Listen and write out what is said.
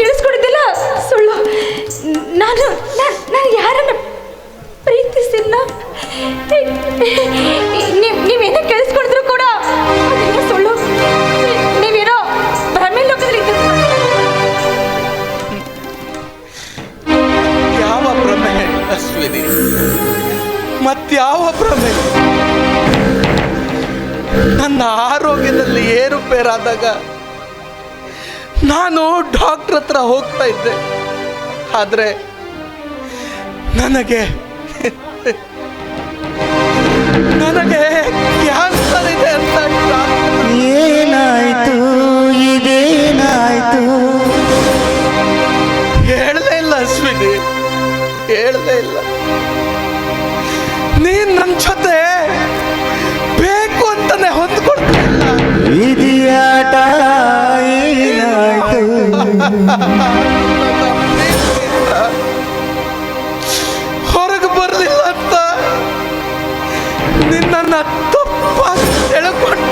ಕೇಳಿಸ್ಕೊಡಿದ್ದಿಲ್ಲ? ಸುಳ್ಳು. ನಾನು ನಾನು ಯಾರನ್ನ ಪ್ರೀತಿಸಿಲ್ಲ? ನೀವು ಕೇಳಿಸ್ಕೊಡಿದ್ರು ಕೂಡ ಸುಳ್ಳು. ನೀವೇನೋ ಭ್ರಮೆ ಲೋಕದಲ್ಲಿ ಯಾವ ಭ್ರಮೆ ಅಶ್ವಿನಿ? ಮತ್ಯಾವ ಭ್ರಮೆ? ನನ್ನ ಆರೋಗ್ಯದಲ್ಲಿ ಏರುಪೇರಾದಾಗ ನಾನು ಡಾಕ್ಟರ್ ಹತ್ರ ಹೋಗ್ತಾ ಇದ್ದೆ. ಆದರೆ ನನಗೆ ನನಗೆ ಕ್ಯಾನ್ಸರ್ ಇದೆ ಅಂತ ಏನಾಯ್ತು? ಇದೇನಾಯ್ತು? ಹೇಳ್ದೇ ಇಲ್ಲ ಅಶ್ವಿನಿ. ಹೇಳ್ದೇ ಇಲ್ಲ. ಹೊರಗೆ ಬರಲಿಲ್ಲ ಅಂತ ನಿನ್ನ ತಪ್ಪ ಎಳ್ಕೊಂಡು.